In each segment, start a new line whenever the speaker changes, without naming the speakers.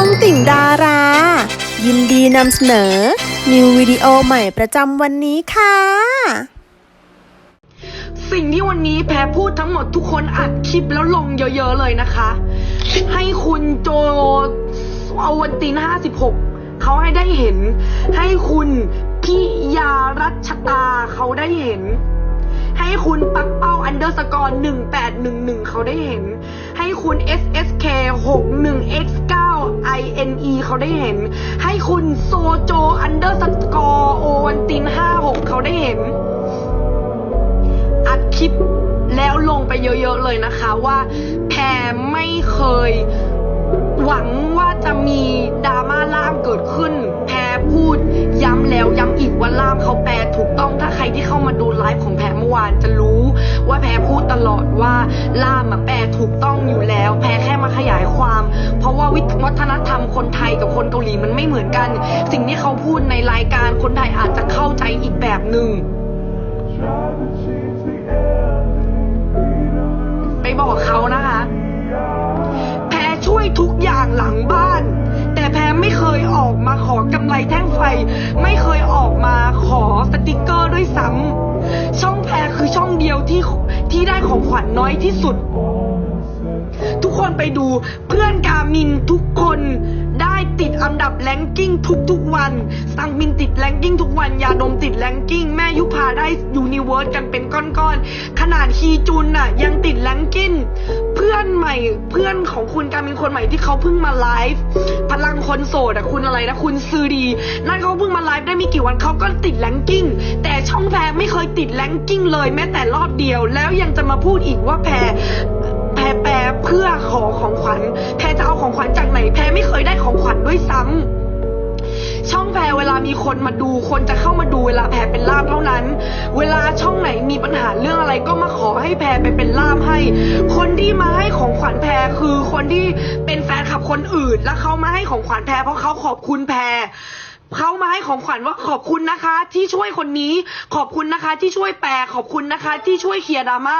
องติ่งดารา ยินดีนำเสนอ นิววิดีโอใหม่ประจำวันนี้ค่ะ
สิ่งที่วันนี้แพรพูดทั้งหมดทุกคนอัดคลิปแล้วลงเยอะ ๆ เลยนะคะ ให้คุณโจเอาวันตีนห้าสิบหกเขาให้ได้เห็น ให้คุณพิยารัชตาเขาได้เห็นให้คุณปักเป้าอันเดอร์สกอร์หนึ่งแปดหนึ่งหนึ่งเขาได้เห็น ให้คุณ SSK 6 1 X INE เขาได้เห็น ให้คุณโซโจอันเดอร์สกอร์โอวันตินห้าหกเขาได้เห็น อัดคลิปแล้วลงไปเยอะๆเลยนะคะว่าแพรไม่เคยหวังว่าจะมีดราม่าล่ามเกิดขึ้น แพรพูดย้ำแล้วย้ำอีกว่าล่ามเขาแปลถูกต้องถ้าใครที่เข้ามาดูไลฟ์ของแพรเมื่อวานจะรู้ ตลอดว่าล่ามมาแปลถูกต้องอยู่แล้ว แพรแค่มาขยายความ เพราะว่าวิวัฒนธรรมคนไทยกับคนเกาหลีมันไม่เหมือนกัน สิ่งที่เขาพูดในรายการคนไทยอาจจะเข้าใจอีกแบบหนึ่ง ที่ได้ของขวัญน้อยที่สุด ทุกคนไปดูเพื่อนกามินทุกคนได้ติดอันดับแรงกิ้งทุกๆวัน สังมินติดแรงกิ้งทุกวันยาดมติดแรงกิ้งแม่ยุพาได้ยูนิเวิร์สกันเป็นก้อนๆขนาดฮีจุนน่ะยังติดแรงกิ้งเพื่อนใหม่เพื่อนของคุณการมินคนใหม่ที่เขาเพิ่งมาไลฟ์พลังคนโสดอะคุณอะไรนะคุณซือดี นั่นเขา ฟ์ได้ไม่กี่วันเขาก็ติดแรงกิ้ง แต่ช่องแพรไม่เคยติดแรงกิ้งเลยแม้แต่รอบเดียว แล้วยังจะมาพูดอีกว่าแพรแพรแปรเพื่อขอของขวัญ แพรจะเอาของขวัญจากไหน แพรไม่เคยได้ของขวัญด้วยซ้ำช่องแพรเวลามีคนมาดู คนจะเข้ามาดูเวลาแพรเป็นล่ามเท่านั้น เวลาช่องไหนมีปัญหาเรื่องอะไรก็มาขอให้แพรไปเป็นล่ามให้ คนที่มาให้ของขวัญแพรคือคนที่เป็นแฟนคลับคนอื่น แล้วเขามาให้ของขวัญแพรเพราะเขาขอบคุณแพร เขามาให้ของขวัญว่าขอบคุณนะคะ ที่ช่วยคนนี้ ขอบคุณนะคะ ที่ช่วยแปลขอบคุณนะคะ ที่ช่วยเคลียร์ดราม่า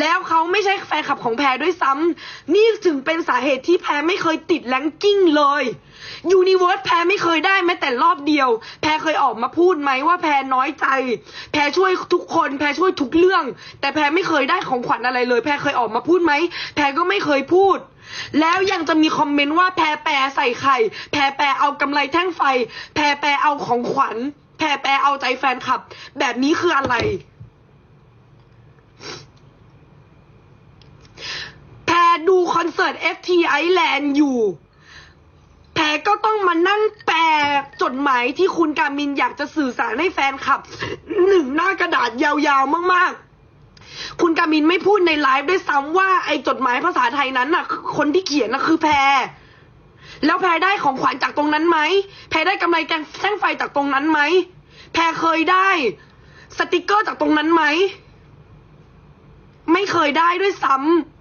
แล้วเขาไม่ใช่แฟนคลับของแพรด้วยซ้ำนี่ถึงเป็นสาเหตุที่แพรไม่เคยติดแรงกิ้งเลยยูนิเวิร์สแพรไม่เคยได้แม้แต่รอบเดียว แพรเคยออกมาพูดไหมว่าแพรน้อยใจ แพรช่วยทุกคนแพรช่วยทุกเรื่อง แต่แพรไม่เคยได้ของขวัญอะไรเลย แพรเคยออกมาพูดไหมแพรก็ไม่เคยพูด แล้วยังจะมีคอมเมนต์ว่าแพรแปรใส่ไข่ แพรแปรเอากำไรแท่งไฟ แพรแปรเอาของขวัญ แพรแปรเอาใจแฟนคลับ แบบนี้คืออะไร แพรดูคอนเสิร์ต FT Island อยู่ แพรก็ต้องมานั่งแปลจดหมายที่คุณการมินอยากจะสื่อสารให้แฟนคลับ หนึ่งหน้ากระดาษยาวๆมากๆ คุณกามินไม่พูดในไลฟ์ด้วยซ้ำว่าไอ้จดหมายภาษาไทยนั้นน่ะ คนที่เขียนน่ะคือแพร แล้วแพรได้ของขวัญจากตรงนั้นไหม แพรได้กำไรแกงแท่งไฟจากตรงนั้นไหม แพรเคยได้สติกเกอร์จากตรงนั้นไหม ไม่เคยได้ด้วยซ้ำ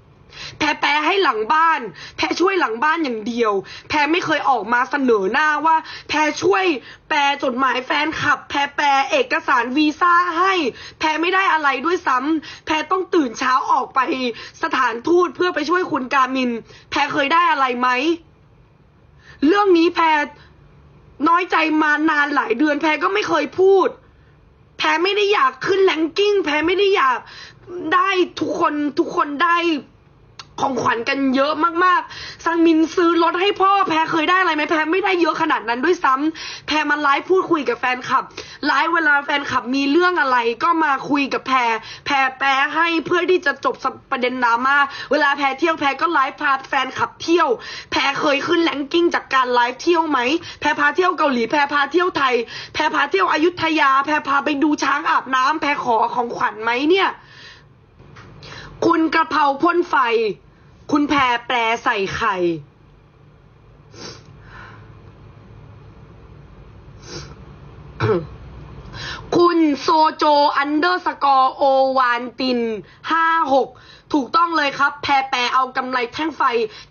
แพรแปลให้หลังบ้าน แพรช่วยหลังบ้านอย่างเดียว แพรไม่เคยออกมาเสนอหน้าว่า แพรช่วยแปลจดหมายแฟนคลับ แพรแปลเอกสารวีซ่าให้ แพรไม่ได้อะไรด้วยซ้ำแพรต้องตื่นเช้าออกไปสถานทูตเพื่อไปช่วยคุณกามิน แพรเคยได้อะไรไหม เรื่องนี้แพรน้อยใจมานานหลายเดือน แพรก็ไม่เคยพูด แพรไม่ได้อยากขึ้นแรงกิ้ง แพรไม่ได้อยากได้ทุกคนทุกคนได้ ของขวัญกันเยอะมากๆซังมินซื้อรถให้พ่อแพรเคยได้อะไรไหมแพรไม่ได้เยอะขนาดนั้นด้วยซ้ำแพรมาไลฟ์พูดคุยกับแฟนคลับไลฟ์เวลาแฟนคลับมีเรื่องอะไรก็มาคุยกับแพรแพรแปลให้เพื่อที่จะจบประเด็นดราม่าเวลาแพรเที่ยวแพรก็ไลฟ์พาแฟนคลับเที่ยว แพรเคยขึ้นแรงกิ้งจากการไลฟ์เที่ยวไหมแพรพาเที่ยวเกาหลีแพรพาเที่ยวไทย แพรพาเที่ยวอยุธยา แพรพาไปดูช้างอาบน้ำแพรขอของขวัญไหมเนี่ย คุณกระเพราพ่นไฟ คุณแพรแปรใส่ไข่คุณโซโจ อันเดอร์สกอร์โอวานตินห้าหก ถูกต้องเลยครับ แพรแปรเอากำไรแท่งไฟ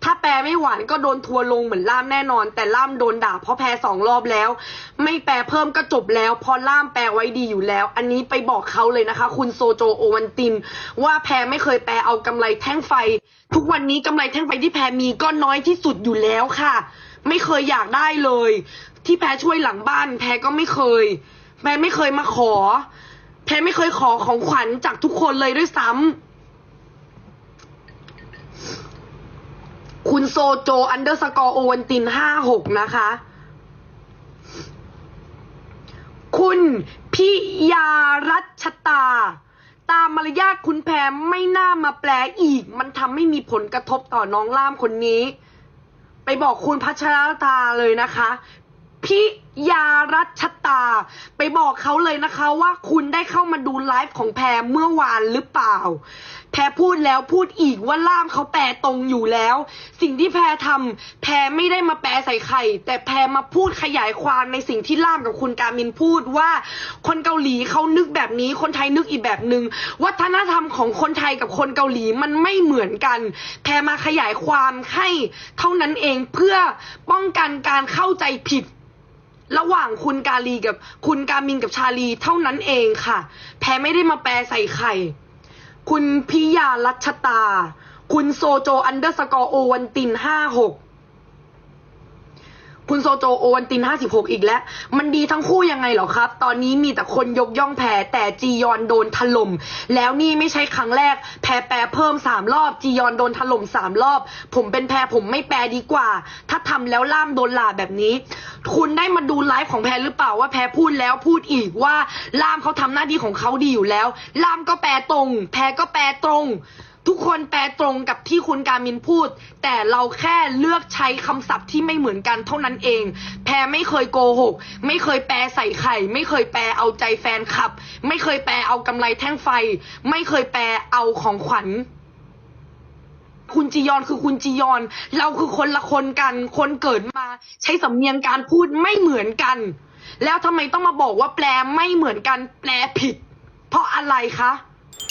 ถ้าแปรไม่หวานก็โดนทัวลงเหมือนล่ามแน่นอน แต่ล่ามโดนด่าเพราะแพรสองรอบแล้ว ไม่แปรเพิ่มก็จบแล้ว พอล่ามแปรไว้ดีอยู่แล้ว อันนี้ไปบอกเขาเลยนะคะ คุณโซโจโอวันติน ว่าแพรไม่เคยแปรเอากำไรแท่งไฟ ทุกวันนี้กำไรแท่งไฟที่แพรมีก็น้อยที่สุดอยู่แล้วค่ะ ไม่เคยอยากได้เลย ที่แพรช่วยหลังบ้าน แพรก็ไม่เคย แพรไม่เคยมาขอ แพรไม่เคยขอของขวัญจากทุกคนเลยด้วยซ้ำ คุณโซโจอันเดอร์สกอร์โอวันตินห้าหกนะคะ คุณพิยารัชตา ตามมารยาทคุณแพรไม่น่ามาแปลอีก มันทำให้มีผลกระทบต่อน้องล่ามคนนี้ ไปบอกคุณพัชรตาเลยนะคะ พิยารัชตา ไปบอกเขาเลยนะคะว่าคุณได้เข้ามาดูไลฟ์ของแพรเมื่อวานหรือเปล่า แพรพูดแล้วพูดอีกว่าล่ามเขาแปลตรงอยู่แล้ว สิ่งที่แพรทำแพรไม่ได้มาแปลใส่ไข่ แต่แพรมาพูดขยายความในสิ่งที่ล่ามกับคุณการมินพูดว่า คนเกาหลีเขานึกแบบนี้ คนไทยนึกอีกแบบหนึง่งวัฒนธรรมของคนไทยกับคนเกาหลีมันไม่เหมือนกัน แพรมาขยายความให้เท่านั้นเองเพื่อป้องกันการเข้าใจผิด ระหว่างคุณกาลีกับคุณกามินกับชาลีเท่านั้นเองค่ะ แพรไม่ได้มาแปลใส่ไข่ คุณพิยารัชตา คุณโซโจอันเดอร์สกอร์โอวันตินห้าหก คุณโซโจโอวันตินห้าสิบหกอีกแล้ว มันดีทั้งคู่ยังไงเหรอครับ ตอนนี้มีแต่คนยกย่องแพรแต่จียอนโดนถล่ม แล้วนี่ไม่ใช่ครั้งแรก แพรแปรเพิ่มสามรอบ จียอนโดนถล่มสามรอบ ผมเป็นแพรผมไม่แปรดีกว่า ถ้าทำแล้วล่ามโดนลาแบบนี้ คุณได้มาดูไลฟ์ของแพรหรือเปล่าว่าแพรพูดแล้วพูดอีกว่าล่ามเขาทำหน้าที่ของเขาดีอยู่แล้ว ล่ามก็แปรตรง แพรก็แปรตรง ทุกคนแปลตรงกับที่คุณการมินพูด แต่เราแค่เลือกใช้คำศัพท์ที่ไม่เหมือนกันเท่านั้นเอง แพรไม่เคยโกหก ไม่เคยแปลใส่ไข่ ไม่เคยแปลเอาใจแฟนคลับ ไม่เคยแปลเอากำไรแท่งไฟ ไม่เคยแปลเอาของขวัญคุณจียอนคือคุณจียอน เราคือคนละคนกัน คนเกิดมาใช้สำเนียงการพูดไม่เหมือนกัน แล้วทำไมต้องมาบอกว่าแปลไม่เหมือนกัน แปลผิด เพราะอะไรคะ